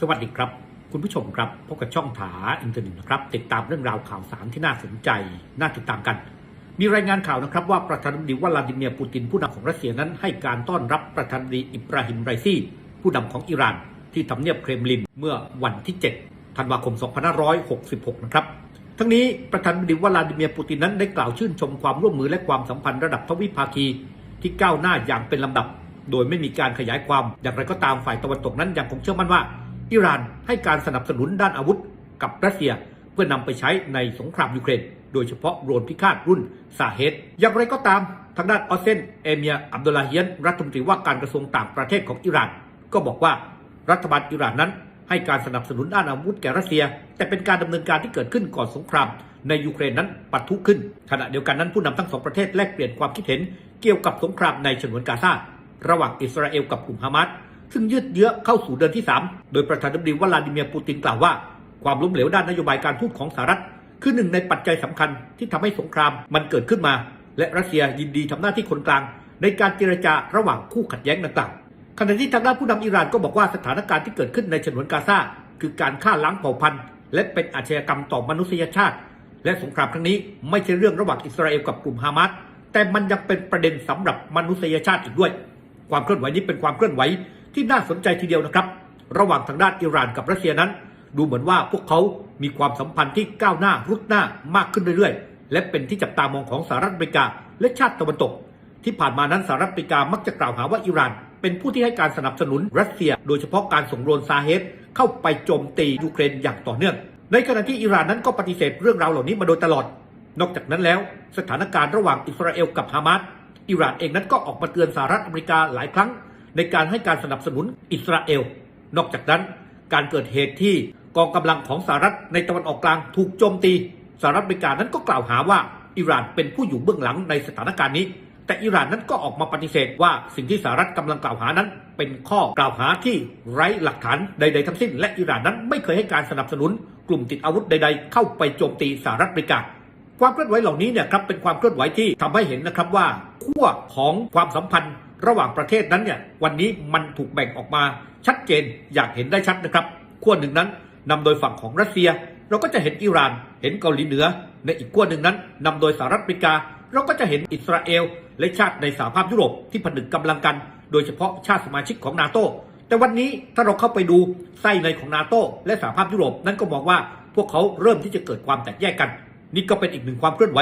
สวัสดีครับ คุณผู้ชมครับ พบกับช่องถาอินเทอร์เน็ตนะครับ ติดตามเรื่องราวข่าวสารที่น่าสนใจ น่าติดตามกัน มีรายงานข่าวนะครับ ว่าประธานาธิบดีวลาดิเมียร์ปูตินผู้นำของรัสเซียนั้นให้การต้อนรับประธานาธิบดีอิบราฮิมไรซีผู้นำของอิหร่าน ที่ทำเนียบเครมลินเมื่อวันที่ 7 ธันวาคม 2566 นะครับทั้งนี้ประธานาธิบดีวลาดิเมียร์ปูตินนั้นได้กล่าวชื่นชมความร่วมมือและความสัมพันธ์ระดับทวิภาคีที่ก้าวหน้าอย่างเป็นลำดับ โดยไม่มีการขยายความอย่างไรก็ตามฝ่ายตะวันตกนั้นยังคงเชื่อมั่นว่า อิหร่านให้การสนับสนุนด้านอาวุธกับรัสเซีย เพื่อนำไปใช้ในสงครามยูเครน โดยเฉพาะโดรนพิฆาตรุ่นซาเฮดอย่างไรก็ตามทางด้านออสเซนเอเมียอับดุลลาเฮียนรัฐมนตรีว่าการกระทรวงต่างประเทศของอิหร่าน ก็บอกว่ารัฐบาลอิหร่านนั้น ให้การสนับสนุนด้านอาวุธแก่รัสเซีย แต่เป็นการดำเนินการที่เกิดขึ้นก่อนสงคราม ในยูเครนนั้นปะทุขึ้น ขณะเดียวกันนั้นผู้นำทั้งสองประเทศแลกเปลี่ยนความคิดเห็น เกี่ยวกับสงครามในฉนวนกาซาระหว่างอิสราเอลกับกลุ่มฮามาส ซึ่งยืดเยื้อเข้าสู่เดือนที่ 3 โดยประธานาธิบดีวลาดิเมียร์ปูตินกล่าวว่า ความล้มเหลวด้านนโยบายการทูตของสหรัฐ คือหนึ่งในปัจจัยสำคัญที่ทำให้สงครามมันเกิดขึ้นมา และรัสเซียยินดีทำหน้าที่คนกลาง ในการเจรจาระหว่างคู่ขัดแย้งต่างๆขณะที่ทางด้านผู้นำอิหร่านก็บอกว่าสถานการณ์ที่เกิดขึ้นในฉนวนกาซาคือการฆ่าล้างเผ่าพันธุ์และเป็นอาชญากรรมต่อมนุษยชาติ และสงครามครั้งนี้ไม่ใช่เรื่องระหว่างอิสราเอลกับกลุ่มฮามาสแต่มันยังเป็นประเด็นสำหรับมนุษยชาติอีกด้วย ความเคลื่อนไหวนี้เป็นความเคลื่อนไหว ที่น่าสนใจทีเดียวนะครับ ระหว่างทางด้านอิหร่านกับรัสเซียนั้น ดูเหมือนว่าพวกเขามีความสัมพันธ์ที่ก้าวหน้ารุดหน้ามากขึ้นเรื่อยๆ และเป็นที่จับตามองของสหรัฐอเมริกาและชาติตะวันตก ที่ผ่านมานั้นสหรัฐอเมริกามักจะกล่าวหาว่าอิหร่าน เป็นผู้ที่ให้การสนับสนุนรัสเซีย โดยเฉพาะการส่งโดรนซาเฮดเข้าไปโจมตียูเครนอย่างต่อเนื่อง ในขณะที่อิหร่านนั้นก็ปฏิเสธเรื่องราวเหล่านี้มาโดยตลอด นอกจากนั้นแล้ว สถานการณ์ระหว่างอิสราเอลกับฮามาสอิหร่านเองนั้นก็ออกมาเตือนสหรัฐอเมริกาหลายครั้ง ในการให้การสนับสนุนอิสราเอล นอกจากนั้นการเกิดเหตุที่กองกำลังของสหรัฐในตะวันออกกลางถูกโจมตีสหรัฐอเมริกานั้นก็กล่าวหาว่าอิหร่านเป็นผู้อยู่เบื้องหลังในสถานการณ์นี้ แต่อิหร่านนั้นก็ออกมาปฏิเสธว่าสิ่งที่สหรัฐกำลังกล่าวหานั้น เป็นข้อกล่าวหาที่ไร้หลักฐานใด ๆ ทั้งสิ้น และอิหร่านนั้นไม่เคยให้การสนับสนุน กลุ่มติดอาวุธใด ๆ เข้าไปโจมตีสหรัฐอเมริกาความเคลื่อนไหวเหล่านี้เนี่ยครับเป็นความเคลื่อนไหวที่ทำให้เห็นนะครับว่าขั้วของความสัมพันธ์ ระหว่างประเทศนั้นเนี่ยวันนี้มันถูกแบ่งออกมาชัดเจนอย่างเห็นได้ชัดนะครับขั้วหนึ่งนั้นนำโดยฝั่งของรัสเซีย เราก็จะเห็นอิหร่าน เห็นเกาหลีเหนือ ในอีกขั้วหนึ่งนั้นนำโดยสหรัฐอเมริกา เราก็จะเห็นอิสราเอล และชาติในสหภาพยุโรปที่ผนึกกำลังกัน โดยเฉพาะชาติสมาชิกของนาโตแต่วันนี้ถ้าเราเข้าไปดูไส้ในของนาโตและสหภาพยุโรปนั้นก็มองว่าพวกเขาเริ่มที่จะเกิดความแตกแยกกัน นี่ก็เป็นอีกหนึ่งความเคลื่อนไหว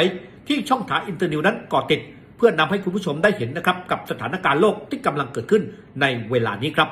ที่ช่องถาอินเตอร์นิวนั้นก่อติด เพื่อนำให้คุณผู้ชมได้เห็นนะครับกับสถานการณ์โลกที่กำลังเกิดขึ้นในเวลานี้ครับ